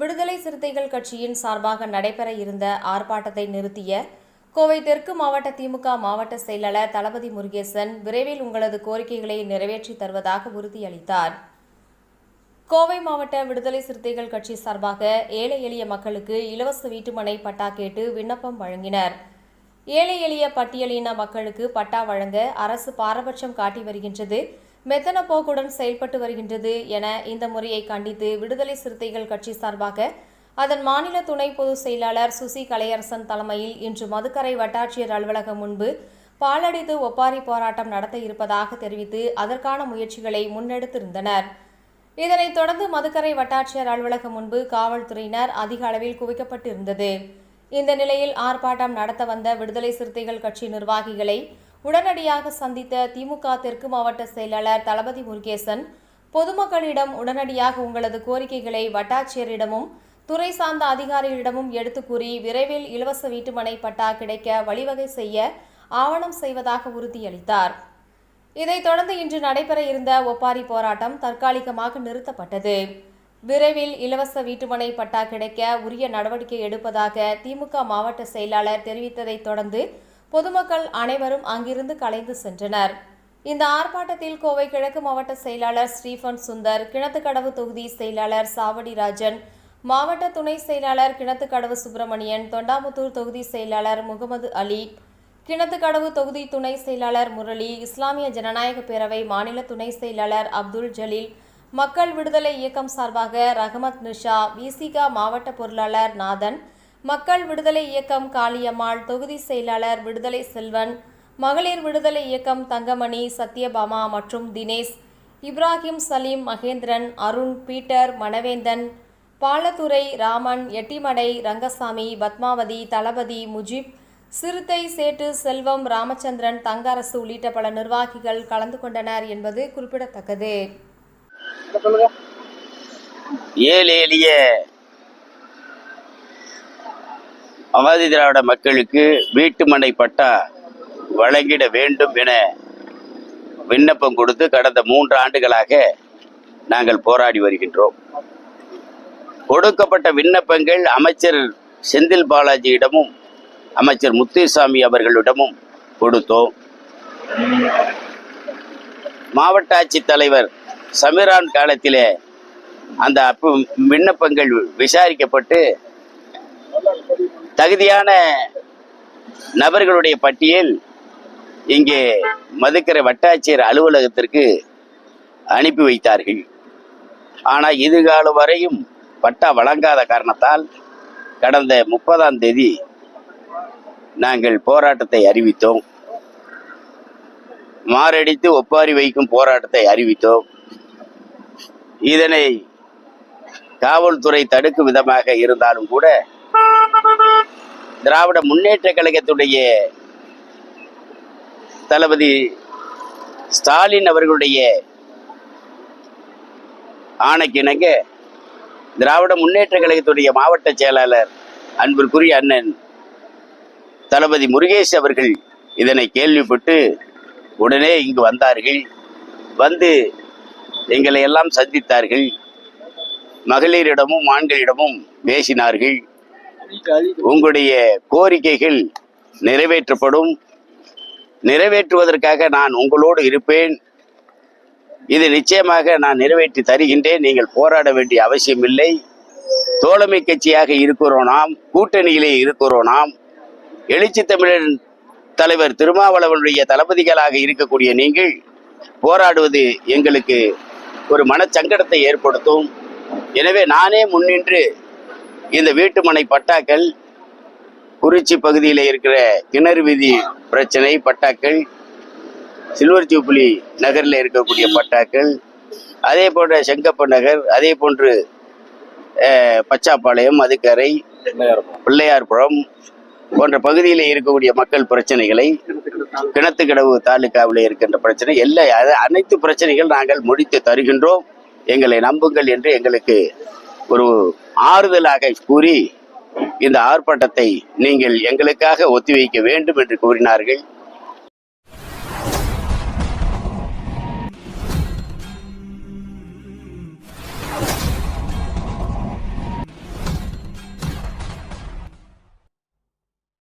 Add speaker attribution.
Speaker 1: விடுதலை சிறுத்தைகள் கட்சியின் சார்பாக நடைபெற இருந்த ஆர்ப்பாட்டத்தை நிறுத்திய கோவை தெற்கு மாவட்ட திமுக மாவட்ட செயலாளர் தளபதி முருகேசன் விரைவில் உங்களது கோரிக்கைகளை நிறைவேற்றி தருவதாக உறுதியளித்தார். கோவை மாவட்ட விடுதலை சிறுத்தைகள் கட்சி சார்பாக ஏழை எளிய மக்களுக்கு இலவச வீட்டுமனை பட்டா கேட்டு விண்ணப்பம் வழங்கினர். ஏழை எளிய பட்டியலின மக்களுக்கு பட்டா வழங்க அரசு பாரபட்சம் காட்டி வருகின்றது. மெத்தன போக்குடன் செயல்பட்டு வருகின்றது என இந்த முறையை கண்டித்து விடுதலை சிறுத்தைகள் கட்சி சார்பாக அதன் மாநில துணை பொதுச் செயலாளர் சுசி கலையரசன் தலைமையில் இன்று மதுக்கரை வட்டாட்சியர் அலுவலகம் முன்பு பாலடித்து ஒப்பாரி போராட்டம் நடத்த இருப்பதாக தெரிவித்து அதற்கான முயற்சிகளை முன்னெடுத்திருந்தனர். இதனைத் தொடர்ந்து மதுக்கரை வட்டாட்சியர் அலுவலகம் முன்பு காவல்துறையினர் அதிக அளவில் குவிக்கப்பட்டிருந்தது. இந்த நிலையில் ஆர்ப்பாட்டம் நடத்த வந்த விடுதலை சிறுத்தைகள் கட்சி நிர்வாகிகளை உடனடியாக சந்தித்த திமுக தெற்கு மாவட்ட செயலாளர் தளபதி முருகேசன் பொதுமக்களிடம் உடனடியாக உங்களது கோரிக்கைகளை வட்டாட்சியரிடமும் துறை சார்ந்த அதிகாரிகளிடமும் எடுத்து கூறி விரைவில் இலவச வீட்டுமனை பட்டா கிடைக்க வழிவகை செய்ய ஆவணம் செய்வதாக உறுதியளித்தார். இதைத் தொடர்ந்து இன்று நடைபெற இருந்த ஒப்பாரி போராட்டம் தற்காலிகமாக நிறுத்தப்பட்டது. விரைவில் இலவச வீட்டுமனை பட்டா கிடைக்க உரிய நடவடிக்கை எடுப்பதாக திமுக மாவட்ட செயலாளர் தெரிவித்ததைத் தொடர்ந்து பொதுமக்கள் அனைவரும் அங்கிருந்து கலைந்து சென்றனர். இந்த ஆர்ப்பாட்டத்தில் கோவை கிழக்கு மாவட்ட செயலாளர் ஸ்ரீபன் சுந்தர் கிணத்துக்கடவு தொகுதி செயலாளர் சாவடி ராஜன் மாவட்ட துணை செயலாளர் கிணத்துக்கடவு சுப்பிரமணியன் தொண்டாமுத்தூர் தொகுதி செயலாளர் முகமது அலி கிணத்துக்கடவு தொகுதி துணை செயலாளர் முரளி இஸ்லாமிய ஜனநாயக பேரவை மாநில துணை செயலாளர் அப்துல் ஜலீல் மக்கள் விடுதலை இயக்கம் சார்பாக ரஹமத் நிஷா விசிகா மாவட்ட பொருளாளர் நாதன் மக்கள் விடுதலை இயக்கம் காளியம்மாள் தொகுதி செயலாளர் விடுதலை செல்வன் மகளிர் விடுதலை இயக்கம் தங்கமணி சத்யபாமா மற்றும் தினேஷ் இப்ராஹிம் சலீம் மகேந்திரன் அருண் பீட்டர் மணவேந்தன் பாலத்துறை ராமன் எட்டிமடை ரங்கசாமி பத்மாவதி தளபதி முஜிப் சிறுத்தை சேட்டு செல்வம் ராமச்சந்திரன் தங்கரசு உள்ளிட்ட பல நிர்வாகிகள் கலந்து கொண்டனர் என்பது குறிப்பிடத்தக்கது.
Speaker 2: ஏழு எளிய அவாதி திராவிட மக்களுக்கு வீட்டுமனை பட்டா வழங்கிட வேண்டும் என விண்ணப்பம் கொடுத்து கடந்த மூன்று ஆண்டுகளாக நாங்கள் போராடி வருகின்றோம். கொடுக்கப்பட்ட விண்ணப்பங்கள் அமைச்சர் செந்தில் பாலாஜியிடமும் அமைச்சர் முத்துசாமி அவர்களிடமும் கொடுத்தோம். மாவட்ட ஆட்சித்தலைவர் சமீரான் காலத்திலே அந்த விண்ணப்பங்கள் விசாரிக்கப்பட்டு தகுதியான நபர்களுடைய பட்டியல் இங்கே மதுக்கரை வட்டாட்சியர் அலுவலகத்திற்கு அனுப்பி வைத்தார்கள். ஆனால் இதுகால வரையும் பட்டா வழங்காத காரணத்தால் கடந்த முப்பதாம் தேதி நாங்கள் போராட்டத்தை அறிவித்தோம். மாரடித்து ஒப்பாரி வைக்கும் போராட்டத்தை அறிவித்தோம். இதனை காவல்துறை தடுக்கும் விதமாக இருந்தாலும் கூட திராவிட முன்னேற்ற கழகத்துடைய தளபதி ஸ்டாலின் அவர்களுடைய ஆணைக்கிணங்க திராவிட முன்னேற்ற கழகத்துடைய மாவட்ட செயலாளர் அன்பிற்குரிய அண்ணன் தளபதி முருகேஷ் அவர்கள் இதனை கேள்விப்பட்டு உடனே இங்கு வந்தார்கள். வந்து எங்களை எல்லாம் சந்தித்தார்கள். மகளிரிடமும் ஆண்களிடமும் பேசினார்கள். உங்களுடைய கோரிக்கைகள் நிறைவேற்றப்படும். நிறைவேற்றுவதற்காக நான் உங்களோடு இருப்பேன். இது நிச்சயமாக நான் நிறைவேற்றி தருகின்றேன். நீங்கள் போராட வேண்டிய அவசியமில்லை. தோழமை கட்சியாக இருக்கிறோம் நாம். கூட்டணியிலே இருக்கிறோம் நாம். எழுச்சி தமிழன் தலைவர் திருமாவளவனுடைய தளபதிகளாக இருக்கக்கூடிய நீங்கள் போராடுவது எங்களுக்கு ஒரு மனச்சங்கடத்தை ஏற்படுத்தும். எனவே நானே முன்னின்று இந்த வீட்டுமனை பட்டாக்கள் குறிச்சி பகுதியில் இருக்கிற கிணறு வீதி பிரச்சனை பட்டாக்கள் சில்வர் ஜூப்ளி நகரில் இருக்கக்கூடிய பட்டாக்கள் அதே போன்ற செங்கப்ப நகர் அதே போன்று பச்சாப்பாளையம் மதுக்கரை பிள்ளையார்புரம். போன்ற பகுதியில் இருக்கக்கூடிய மக்கள் பிரச்சனைகளை கிணத்துக்கடவு தாலுகாவில் இருக்கின்ற பிரச்சனை எல்லா அனைத்து பிரச்சனைகள் நாங்கள் முடித்து தருகின்றோம். எங்களை நம்புங்கள் என்று எங்களுக்கு ஒரு ஆறுதலாக கூறி இந்த ஆர்ப்பாட்டத்தை நீங்கள் எங்களுக்காக ஒத்திவைக்க வேண்டும் என்று கூறினார்கள்.